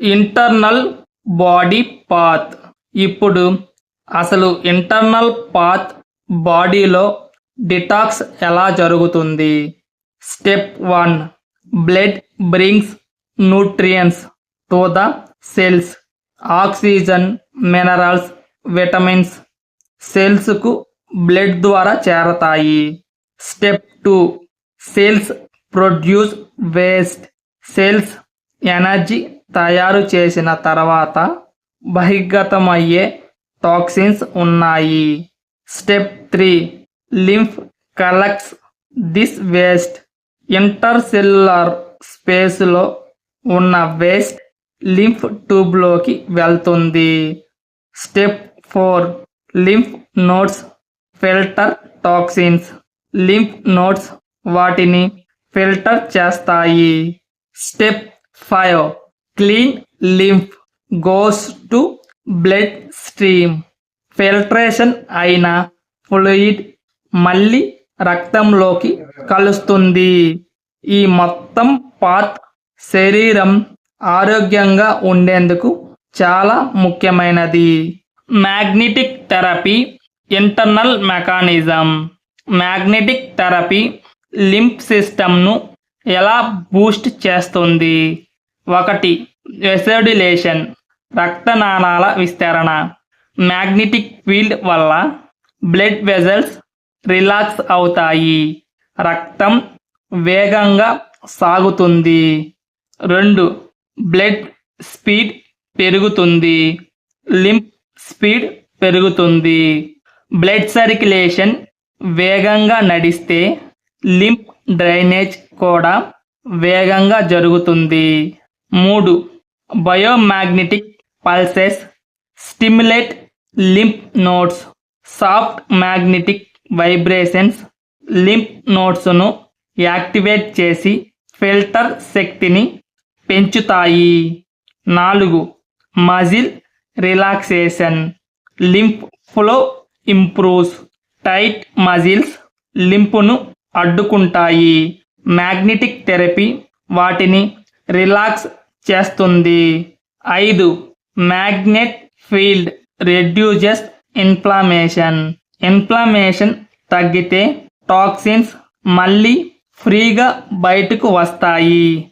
Internal body path. ఇప్పుడు అసలు internal path బాడీలో డిటాక్స్ ఎలా జరుగుతుంది? Step one. Blood brings nutrients. To the cells. Oxygen minerals vitamins. సెల్స్కు blood ద్వారా చేరతాయి. Step two. Cells produce waste. Cells energy తయారు చేసిన తర్వాత బహిర్గతమయ్యే టాక్సిన్స్ ఉన్నాయి. Step three lymph collects this waste. Intercellular స్పేస్లో ఉన్న వేస్ట్ లింఫ్ ట్యూబ్లోకి వెళ్తుంది. Step four lymph nodes filter toxins. Lymph nodes వాటిని ఫిల్టర్ చేస్తాయి. Step five clean lymph goes to blood stream filtration అయిన ఫ్లూయిడ్ మళ్ళీ రక్తంలోకి కలుస్తుంది. ఈ మొత్తం పార్ట్ శరీరం ఆరోగ్యంగా ఉండేందుకు చాలా ముఖ్యమైనది. Magnetic therapy internal mechanism magnetic therapy lymph సిస్టమ్ను ఎలా బూస్ట్ చేస్తుంది? ఒకటి వెసోడిలేషన్ రక్తనాళాల విస్తరణ మ్యాగ్నెటిక్ ఫీల్డ్ వల్ల బ్లడ్ వెజల్స్ రిలాక్స్ అవుతాయి. రక్తం వేగంగా సాగుతుంది. రెండు బ్లడ్ స్పీడ్ పెరుగుతుంది. లింప్ స్పీడ్ పెరుగుతుంది. బ్లడ్ సర్క్యులేషన్ వేగంగా నడిస్తే లింప్ డ్రైనేజ్ కూడా వేగంగా జరుగుతుంది. మూడు biomagnetic pulses stimulate lymph nodes soft magnetic vibrations lymph నోట్స్ను యాక్టివేట్ చేసి ఫిల్టర్ శక్తిని పెంచుతాయి. నాలుగు muscle relaxation lymph flow improves tight muscles లింపును అడ్డుకుంటాయి. Magnetic therapy వాటిని రిలాక్స్ చేస్తుంది. ఐదు magnet field reduces inflammation. Inflammation తగ్గితే టాక్సిన్స్ మళ్ళీ ఫ్రీగా బయటకు వస్తాయి.